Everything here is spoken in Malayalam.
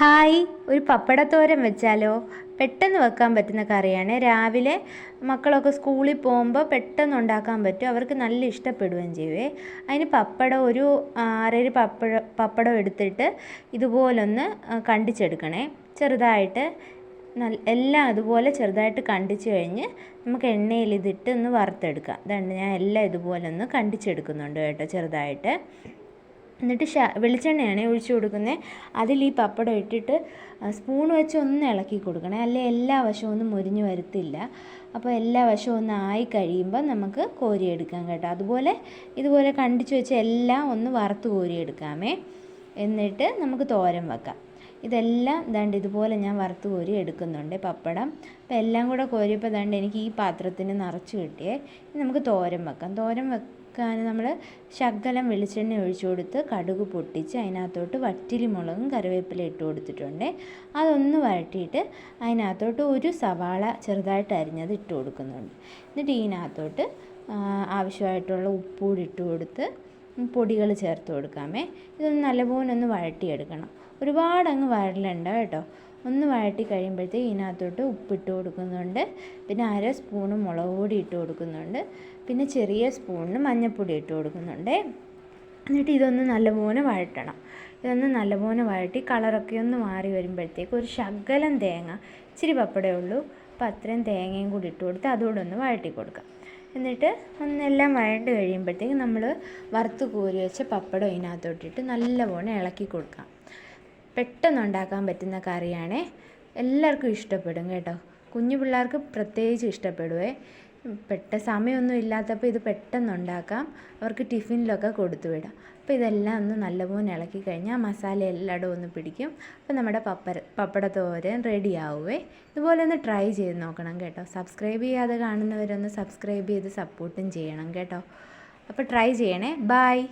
ഹായ് ഒരു പപ്പടത്തോരൻ വെച്ചാലോ? പെട്ടെന്ന് വെക്കാൻ പറ്റുന്ന കറിയാണ്. രാവിലെ മക്കളൊക്കെ സ്കൂളിൽ പോകുമ്പോൾ പെട്ടെന്ന് ഉണ്ടാക്കാൻ പറ്റും. അവർക്ക് നല്ല ഇഷ്ടപ്പെടുകയും ചെയ്യുവേ അതിന് പപ്പടം ഒരു ആറേഴ് പപ്പടം പപ്പടം എടുത്തിട്ട് ഇതുപോലൊന്ന് കണ്ടിച്ചെടുക്കണേ. ചെറുതായിട്ട് നല്ല എല്ലാം അതുപോലെ ചെറുതായിട്ട് കണ്ടിച്ച് കഴിഞ്ഞ് നമുക്ക് എണ്ണയിൽ ഇതിട്ട് ഒന്ന് വറുത്തെടുക്കാം. ഇതാണ് ഞാൻ എല്ലാം ഇതുപോലെ ഒന്ന് കണ്ടിച്ചെടുക്കുന്നുണ്ട് കേട്ടോ ചെറുതായിട്ട്. എന്നിട്ട് ഷ വെളിച്ചെണ്ണയാണ് ഒഴിച്ചു കൊടുക്കുന്നത് അതിൽ ഈ പപ്പടം ഇട്ടിട്ട് സ്പൂൺ വെച്ച് ഒന്ന് ഇളക്കി കൊടുക്കണേ. അല്ലെ എല്ലാ വശവും ഒന്നും മുരിഞ്ഞ് വരത്തില്ല. അപ്പോൾ എല്ലാ വശവും ഒന്ന് ആയി കഴിയുമ്പോൾ നമുക്ക് കോരിയെടുക്കാം കേട്ടോ. അതുപോലെ ഇതുപോലെ കണ്ടിച്ച് വെച്ച് എല്ലാം ഒന്ന് വറുത്ത് കോരിയെടുക്കാമേ. എന്നിട്ട് നമുക്ക് തോരൻ വെക്കാം. ഇതെല്ലാം ദണ്ട് ഇതുപോലെ ഞാൻ വറുത്ത് കോരി എടുക്കുന്നുണ്ട് പപ്പടം. അപ്പോൾ എല്ലാം കൂടെ കോരിയപ്പോൾ ദണ്ട് എനിക്ക് ഈ പാത്രത്തിന് നിറച്ച് കിട്ടിയേ. നമുക്ക് തോരൻ വെക്കാം. തോരൻ വെക്കാൻ നമ്മൾ ശകലം വെളിച്ചെണ്ണ ഒഴിച്ചു കൊടുത്ത് കടുക് പൊട്ടിച്ച് അതിനകത്തോട്ട് വറ്റിലി മുളകും കറിവേപ്പില ഇട്ട് കൊടുത്തിട്ടുണ്ട്. അതൊന്ന് വഴറ്റിയിട്ട് അതിനകത്തോട്ട് ഒരു സവാള ചെറുതായിട്ട് അരിഞ്ഞത് ഇട്ട് കൊടുക്കുന്നുണ്ട്. എന്നിട്ട് ഇതിനകത്തോട്ട് ആവശ്യമായിട്ടുള്ള ഉപ്പൂടി ഇട്ട് കൊടുത്ത് പൊടികൾ ചേർത്ത് കൊടുക്കാമേ. ഇതൊന്ന് നല്ലപോലെ ഒന്ന് വഴറ്റിയെടുക്കണം. ഒരുപാട് അങ്ങ് വരലുണ്ട് കേട്ടോ. ഒന്ന് വഴട്ടി കഴിയുമ്പോഴത്തേക്ക് ഇതിനകത്തോട്ട് ഉപ്പിട്ട് കൊടുക്കുന്നുണ്ട്. പിന്നെ അര സ്പൂണ് മുളക് പൊടി ഇട്ട് കൊടുക്കുന്നുണ്ട്. പിന്നെ ചെറിയ സ്പൂണിന് മഞ്ഞൾപ്പൊടി ഇട്ട് കൊടുക്കുന്നുണ്ട്. എന്നിട്ട് ഇതൊന്ന് നല്ലപോലെ വഴറ്റണം. ഇതൊന്ന് നല്ലപോലെ വഴറ്റി കളറൊക്കെ ഒന്ന് മാറി വരുമ്പോഴത്തേക്ക് ഒരു ശകലം തേങ്ങ ഇച്ചിരി പപ്പടേ ഉള്ളൂ. അപ്പോൾ അത്രയും തേങ്ങയും കൂടി ഇട്ട് കൊടുത്ത് അതുകൂടെ ഒന്ന് വഴറ്റി കൊടുക്കാം. എന്നിട്ട് ഒന്നെല്ലാം വഴണ്ട് കഴിയുമ്പോഴത്തേക്ക് നമ്മൾ വറുത്ത് കോരി വെച്ച പപ്പടം ഇതിനകത്തോട്ടിട്ട് നല്ലപോലെ ഇളക്കി കൊടുക്കാം. പെട്ടെന്ന് ഉണ്ടാക്കാൻ പറ്റുന്ന കറിയാണ്. എല്ലാവർക്കും ഇഷ്ടപ്പെടും കേട്ടോ. കുഞ്ഞു പിള്ളേർക്ക് പ്രത്യേകിച്ച് ഇഷ്ടപ്പെടുവേ. പെട്ട സമയമൊന്നും ഇല്ലാത്തപ്പോൾ ഇത് പെട്ടെന്ന് ഉണ്ടാക്കാം അവർക്ക് ടിഫിനിലൊക്കെ കൊടുത്തു വിടാം അപ്പോൾ ഇതെല്ലാം ഒന്ന് നല്ലപോലെ ഇളക്കി കഴിഞ്ഞാൽ മസാല എല്ലായിടും ഒന്ന് പിടിക്കും. അപ്പോൾ നമ്മുടെ പപ്പര പപ്പടത്തോരൻ റെഡി ആവുമേ ഇതുപോലെ ഒന്ന് ട്രൈ ചെയ്ത് നോക്കണം കേട്ടോ. സബ്സ്ക്രൈബ് ചെയ്യാതെ കാണുന്നവരൊന്ന് സബ്സ്ക്രൈബ് ചെയ്ത് സപ്പോർട്ടും ചെയ്യണം കേട്ടോ. അപ്പോൾ ട്രൈ ചെയ്യണേ. ബായ്